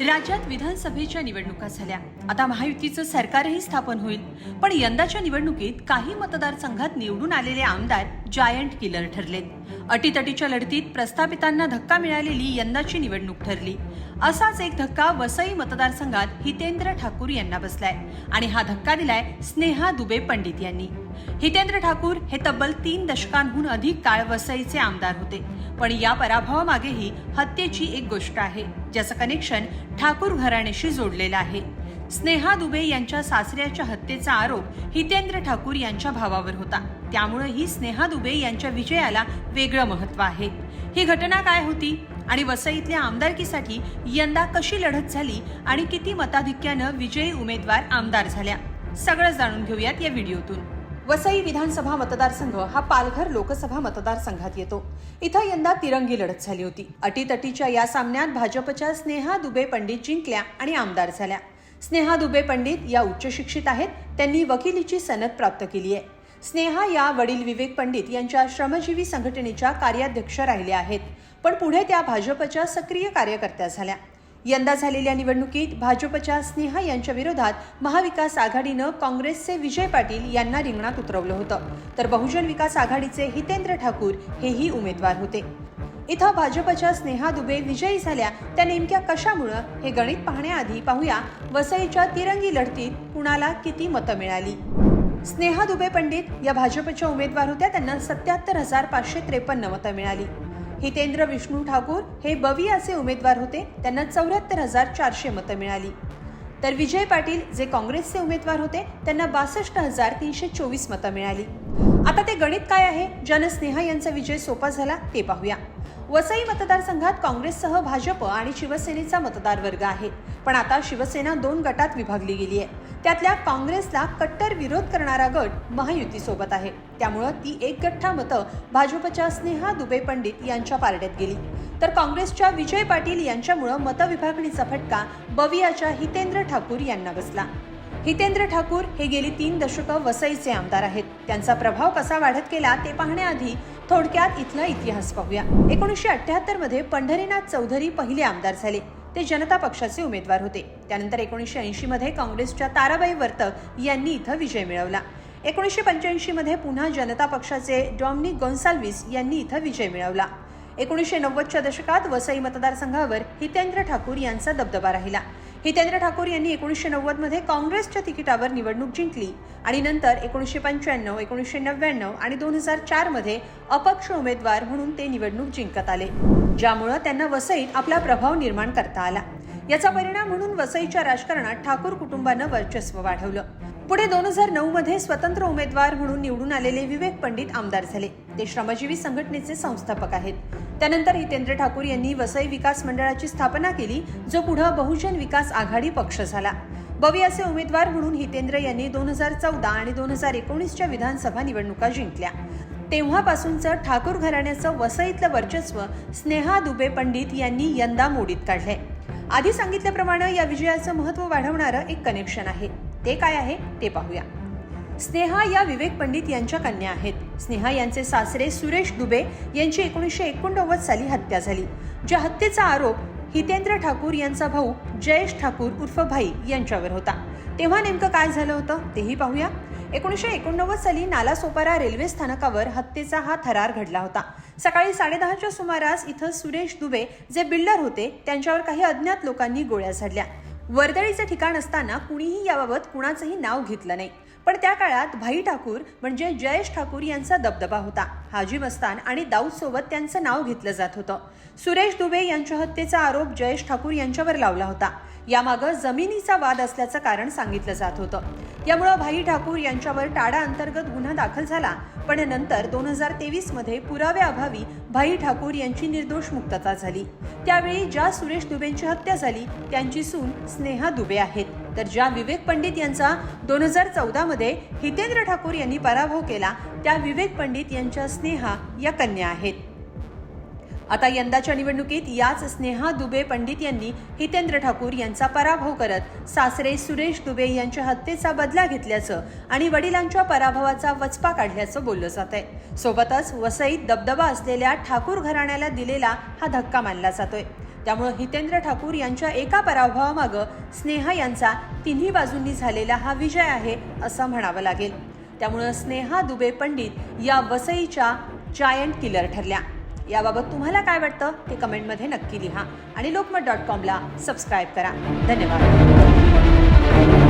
राज्यात विधानसभेच्या निवडणुका झाल्या. आता महायुतीचं सरकारही स्थापन होईल. पण यंदाच्या निवडणुकीत काही मतदारसंघात निवडून आलेले आमदार जायंट किलर ठरलेत. अटीतटीच्या लढतीत प्रस्थापितांना धक्का मिळालेली यंदाची निवडणूक ठरली. असाच एक धक्का वसई मतदारसंघात हितेंद्र ठाकूर यांना बसलाय. आणि हा धक्का दिलाय स्नेहा दुबे पंडित यांनी. हितेंद्र ठाकूर हे तब्बल तीन दशकांहून अधिक काळ वसईचे आमदार होते. पण या पराभवामागेही हत्येची एक गोष्ट आहे ज्याचं कनेक्शन ठाकूर घराण्याशी जोडलेलं आहे. स्नेहा दुबे यांच्या सासऱ्याच्या हत्येचा आरोप हितेंद्र ठाकूर यांच्या भावावर होता. त्यामुळे ही स्नेहा दुबे यांच्या विजयाला वेगळं महत्त्व आहे. ही घटना काय होती आणि वसईतल्या आमदारकीसाठी यंदा कशी लढत झाली आणि किती मताधिक्यानं विजयी उमेदवार आमदार झाल्या सगळं जाणून घेऊयात या व्हिडिओतून. वसई विधानसभा मतदारसंघ हा पालघर लोकसभा मतदारसंघात येतो. इथं यंदा तिरंगी लढत झाली होती. अटीतटीच्या या सामन्यात भाजपच्या स्नेहा दुबे पंडित जिंकल्या आणि आमदार झाल्या. स्नेहा दुबे पंडित या उच्च शिक्षित आहेत. त्यांनी वकिलीची सनद प्राप्त केली आहे. स्नेहा या वडील विवेक पंडित यांच्या श्रमजीवी संघटनेच्या कार्याध्यक्ष राहिल्या आहेत. पण पुढे त्या भाजपच्या सक्रिय कार्यकर्त्या झाल्या. यंदा झालेल्या निवडणुकीत भाजपच्या स्नेहा यांच्या विरोधात महाविकास आघाडीनं काँग्रेसचे विजय पाटील यांना रिंगणात उतरवलं होतं. तर बहुजन विकास आघाडीचे हितेंद्र ठाकूर हेही उमेदवार होते. इथं भाजपच्या स्नेहा दुबे विजयी झाल्या. त्या नेमक्या कशामुळं हे गणित पाहण्याआधी पाहूया. वसईच्या तिरंगी लढतीत कुणाला किती मतं मिळाली? स्नेहा दुबे पंडित या भाजपच्या उमेदवार होत्या. त्यांना सत्याहत्तर हजार पाचशे त्रेपन्न मतं मिळाली. हितेंद्र विष्णू ठाकूर हे बवियाचे उमेदवार होते. त्यांना चौऱ्याहत्तर हजार चारशे मतं मिळाली. तर विजय पाटील जे काँग्रेसचे उमेदवार होते त्यांना बासष्ट हजार तीनशे चोवीस मतं मिळाली. आता ते गणित काय आहे? ज्यानं स्नेहा यांचा विजय सोपा झाला ते पाहूया. वसई मतदारसंघात काँग्रेससह भाजप आणि शिवसेनेचा मतदार वर्ग आहे. पण आता शिवसेना दोन गटात विभागली गेली आहे त्यातल्या काँग्रेसला कट्टर विरोध करणारा गट महायुतीसोबत आहे. त्यामुळं ती एक गठ्ठा मतं भाजपच्या स्नेहा दुबे पंडित यांच्या पारड्यात गेली. तर काँग्रेसच्या विजय पाटील यांच्यामुळं मतविभागणीचा फटका बवियाच्या हितेंद्र ठाकूर यांना बसला. हितेंद्र ठाकूर हे गेली तीन दशकं वसईचे आमदार आहेत. त्यांचा प्रभाव कसा वाढत गेला ते पाहण्याआधी थोडक्यात इथला इतिहास पाहूया. एकोणीसशे अठ्याहत्तरमध्ये पंढरीनाथ चौधरी पहिले आमदार झाले. ते जनता पक्षाचे उमेदवार होते. त्यानंतर एकोणीसशे ऐंशी मध्ये काँग्रेसच्या ताराबाई वर्तक यांनी इथं विजय मिळवला. एकोणीसशे पंच्याऐंशी मध्ये पुन्हा जनता पक्षाचे डॉमनिक गोन्साल्विस यांनी इथं विजय मिळवला. एकोणीसशे नव्वदच्या दशकात वसई मतदारसंघावर हितेंद्र ठाकूर यांचा दबदबा राहिला. हितेंद्र ठाकूर यांनी एकोणीसशे नव्वदमध्ये काँग्रेसच्या तिकिटावर निवडणूक जिंकली. आणि नंतर एकोणीसशे पंच्याण्णव एकोणीसशे नव्याण्णव आणि दोन हजार चारमध्ये अपक्ष उमेदवार म्हणून ते निवडणूक जिंकत आले ज्यामुळं त्यांना वसईत आपला प्रभाव निर्माण करता आला. याचा परिणाम म्हणून वसईच्या राजकारणात ठाकूर कुटुंबानं वर्चस्व वाढवलं. पुढे दोन हजार नऊ मध्ये स्वतंत्र उमेदवार म्हणून निवडून आलेले विवेक पंडित आमदार झाले. ते श्रमजीवी संघटनेचे संस्थापक आहेत. त्यानंतर हितेंद्र ठाकूर यांनी वसई विकास मंडळाची स्थापना केली जो पुढे बहुजन विकास आघाडी पक्ष झाला. बवियाचे उमेदवार म्हणून हितेंद्र यांनी दोन हजार चौदा आणि दोन हजार एकोणीसच्या विधानसभा निवडणुका जिंकल्या. तेव्हापासूनचं ठाकूर घराण्याचं वसईतलं वर्चस्व स्नेहा दुबे पंडित यांनी यंदा मोडीत काढलंय. आधी सांगितल्याप्रमाणे या विजयाचं महत्त्व वाढवणारं एक कनेक्शन आहे. ते काय आहे ते पाहूया. स्नेहा या विवेक पंडित यांच्या कन्या आहेत. स्नेहा यांचे सासरे सुरेश दुबे यांची एकोणीसशे एकोणनव्वद साली हत्या झाली. ज्या हत्येचा आरोप हितेंद्र ठाकूर यांचा भाऊ जयेश ठाकूर उर्फ भाई यांच्यावर होता. तेव्हा नेमकं काय झालं होतं तेही पाहूया. एकोणीसशे एकोणनव्वद साली नालासोपारा रेल्वे स्थानकावर हत्येचा हा थरार घडला होता. सकाळी साडेदहाच्या सुमारास इथं सुरेश दुबे जे बिल्डर होते त्यांच्यावर काही अज्ञात लोकांनी गोळ्या झाडल्या. वर्दळीचं ठिकाण असताना कुणीही याबाबत कुणाचंही नाव घेतलं नाही. पण त्या काळात भाई ठाकूर म्हणजे जयेश ठाकूर यांचा दबदबा होता. हाजी मस्तान आणि दाऊदसोबत त्यांचं नाव घेतलं जात होतं. सुरेश दुबे यांच्या हत्येचा आरोप जयेश ठाकूर यांच्यावर लावला होता. यामागं जमिनीचा वाद असल्याचं कारण सांगितलं जात होतं. यामुळं भाई ठाकूर यांच्यावर टाडा अंतर्गत गुन्हा दाखल झाला पण नंतर दोन हजार तेवीसमध्ये पुराव्याअभावी भाई ठाकूर यांची निर्दोष मुक्तता झाली. त्यावेळी ज्या सुरेश दुबेंची हत्या झाली त्यांची सून स्नेहा दुबे आहेत. तर ज्या विवेक पंडित यांचा दोन हजार चौदामध्ये हितेंद्र ठाकूर यांनी पराभव केला त्या विवेक पंडित यांच्या स्नेहा या कन्या आहेत. आता यंदाच्या निवडणुकीत याच स्नेहा दुबे पंडित यांनी हितेंद्र ठाकूर यांचा पराभव करत सासरे सुरेश दुबे यांच्या हत्येचा बदला घेतल्याचं आणि वडिलांच्या पराभवाचा वचपा काढल्याचं बोललं जात आहे. सोबतच वसईत दबदबा असलेल्या ठाकूर घराण्याला दिलेला हा धक्का मानला जातोय. त्यामुळं हितेंद्र ठाकूर यांच्या एका पराभवामागं स्नेहा यांचा तिन्ही बाजूंनी झालेला हा विजय आहे असं म्हणावं लागेल. त्यामुळं स्नेहा दुबे पंडित या वसईच्या जायंट किलर ठरल्या. याबाबत तुम्हाला काय वाटतं ते कमेंटमध्ये नक्की लिहा आणि लोकमत डॉट कॉमला सबस्क्राईब करा. धन्यवाद.